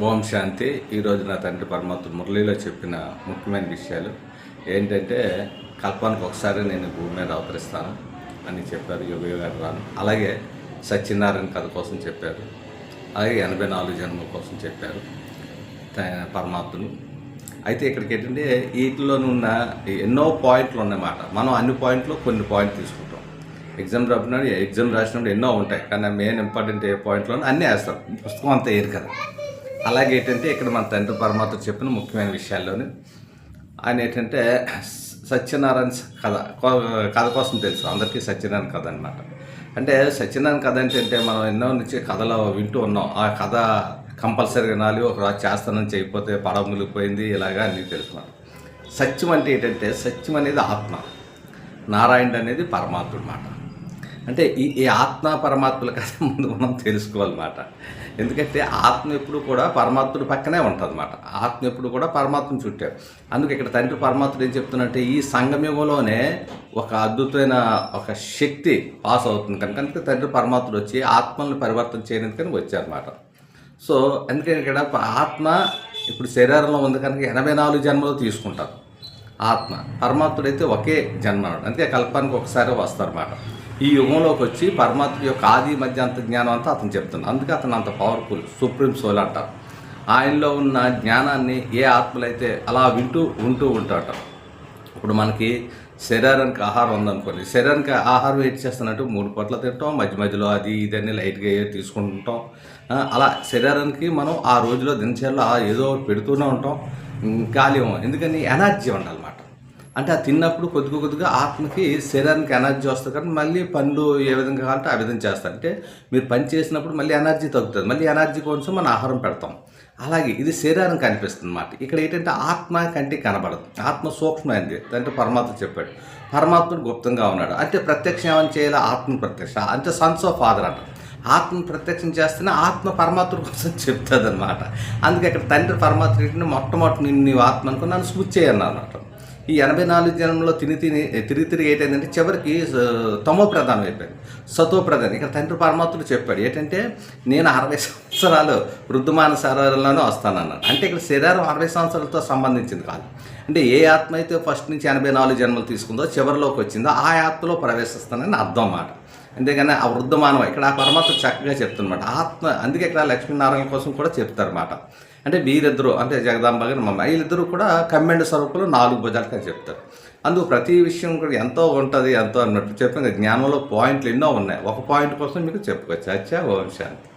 ఓం శాంతి. ఈరోజు నా తండ్రి పరమాత్మ మురళిలో చెప్పిన ముఖ్యమైన విషయాలు ఏంటంటే కల్పానికి ఒకసారి నేను భూమి మీద అవతరిస్తాను అని చెప్పారు యుగ యుగాలు రాను. అలాగే సత్యనారాయణ కథ కోసం చెప్పారు. అలాగే ఎనభై నాలుగు జన్మల కోసం చెప్పారు త- పరమాత్ములు అయితే ఇక్కడికి ఏంటంటే వీటిలోనే ఉన్న ఎన్నో పాయింట్లు ఉన్నాయన్నమాట మనం అన్ని పాయింట్లు కొన్ని పాయింట్లు తీసుకుంటాం. ఎగ్జామ్ రాపినప్పుడు ఎగ్జామ్ రాసినప్పుడు ఎన్నో ఉంటాయి. కానీ మెయిన్ ఇంపార్టెంట్ ఏ పాయింట్లో అన్నీ వేస్తాం. పుస్తకం అంతా ఏరు కదా. అలాగే ఏంటంటే ఇక్కడ మన తండ్రి పరమాత్మ చెప్పిన ముఖ్యమైన విషయాల్లోని ఆయన ఏంటంటే సత్యనారాయణ కథ కథ కోసం తెలుసు. అందరికీ సత్యనారాయణ కథ అనమాట అంటే సత్యనారాయణ కథ ఏంటంటే మనం ఎన్నో నుంచి కథలు వింటూ ఉన్నాం. ఆ కథ కంపల్సరీ వినాలి ఒక రోజు చేస్తానని చేయకపోతే పడవ మునిగిపోయింది ఇలాగా అన్నీ తెలుసు సత్యం అంటే ఏంటంటే సత్యం అనేది ఆత్మ. నారాయణ అనేది పరమాత్ముడు మాట అంటే ఈ ఈ ఆత్మ పరమాత్మల కథ ముందు మనం తెలుసుకోవాలన్నమాట. ఎందుకంటే ఆత్మ ఎప్పుడు కూడా పరమాత్ముడి పక్కనే ఉంటుందన్నమాట. ఆత్మ ఎప్పుడు కూడా పరమాత్మను చుట్టారు. అందుకే ఇక్కడ తండ్రి పరమాత్ముడు ఏం చెప్తున్నంటే ఈ సంగమయుగంలోనే ఒక అద్భుతమైన ఒక శక్తి పాస్ అవుతుంది. కనుక అందుకే తండ్రి పరమాత్ముడు వచ్చి ఆత్మల్ని పరివర్తన చేయడానికి వచ్చారన్నమాట. సో అందుకని ఇక్కడ ఆత్మ ఇప్పుడు శరీరంలో ఉంది కనుక ఎనభై నాలుగు జన్మలు తీసుకుంటారు. ఆత్మ. పరమాత్ముడైతే ఒకే జన్మ అందుకే కల్పానికి ఒకసారి వస్తారన్నమాట. ఈ యుగంలోకి వచ్చి పరమాత్మ యొక్క ఆది మధ్య అంత జ్ఞానం అంతా అతను చెప్తున్నాడు. అందుకే అతను అంత పవర్ఫుల్ సుప్రీం సోల్ అంటారు. ఆయనలో ఉన్న జ్ఞానాన్ని ఏ ఆత్మలైతే అలా వింటూ ఉంటూ ఉంటాట ఇప్పుడు మనకి శరీరానికి ఆహారం ఉందనుకోండి. శరీరానికి ఆహారం ఏం చేస్తున్నట్టు మూడు పూట్ల తింటాం మధ్య మధ్యలో అది ఇది అని లైట్గా ఏ తీసుకుంటాం అలా శరీరానికి మనం ఆ రోజులో దినచర్యలో ఏదో ఒకటి పెడుతూనే ఉంటాం. ఉమ్, ఖాళీ ఎందుకని? ఎనర్జీ ఉండాలి అంటే ఆ తిన్నప్పుడు కొద్దిగా కొద్దిగా ఆత్మకి శరీరానికి ఎనర్జీ వస్తుంది కానీ మళ్ళీ పనులు ఏ విధంగా కావాలంటే ఆ విధంగా చేస్తారు. అంటే మీరు పని చేసినప్పుడు మళ్ళీ ఎనర్జీ తగ్గుతుంది. మళ్ళీ ఎనర్జీ కోసం మనం ఆహారం పెడతాం. అలాగే ఇది శరీరానికి కనిపిస్తుంది అన్నమాట. ఇక్కడ ఏంటంటే ఆత్మ కంటే కనబడదు. ఆత్మ సూక్ష్మమైనది అంటే పరమాత్మ చెప్పాడు. పరమాత్ముడు గుప్తంగా ఉన్నాడు. అంటే ప్రత్యక్షం ఏమని చేయాలి? ఆత్మ ప్రత్యక్ష. అంటే సన్స్ ఆఫ్ ఫాదర్ అంట. ఆత్మను ప్రత్యక్షం చేస్తేనే ఆత్మ పరమాత్మ కోసం చెప్తుంది అనమాట అందుకే ఇక్కడ తండ్రి పరమాత్మ మొట్టమొదటి నిన్ను ఆత్మ అనుకుని నన్ను స్మృతి చేయను అన్నమాట ఈ ఎనభై నాలుగు జనంలో తిని తిని తిరిగి తిరిగి ఏంటంటే చివరికి తమో ప్రధానం అయిపోయింది. సతో ప్రధానం. ఇక్కడ తండ్రి పరమాత్ముడు చెప్పాడు ఏంటంటే నేను అరవై సంవత్సరాలు వృద్ధమాన శరీరంలోనే వస్తానన్నాడు. అంటే ఇక్కడ శరీరం అరవై సంవత్సరాలతో సంబంధించింది కాదు. అంటే ఏ ఆత్మ అయితే ఫస్ట్ నుంచి ఎనభై నాలుగు జన్మలు తీసుకుందో చివరిలోకి వచ్చిందో ఆ ఆత్మలో ప్రవేశిస్తానని అర్థం అన్నమాట. అంతేగాని ఆ వృద్ధమానవ ఇక్కడ ఆ పరమాత్మ చక్కగా చెప్తున్నమాట ఆత్మ అందుకే ఇక్కడ లక్ష్మీనారాయణ కోసం కూడా చెప్తారన్నమాట. అంటే వీరిద్దరూ అంటే జగదాంబ గారు మమ్మ వీళ్ళిద్దరూ కూడా కమ్మెండ్ స్వరూపులు నాలుగు భుజాలుగా చెప్తారు. అందుకు ప్రతి విషయం కూడా ఎంతో ఉంటుంది ఎంతో అన్నట్టు చెప్పిన జ్ఞానంలో పాయింట్లు ఎన్నో ఉన్నాయి. ఒక పాయింట్ కోసం మీకు చెప్పుకోవచ్చు. అచ్చా ఓం శాంతి.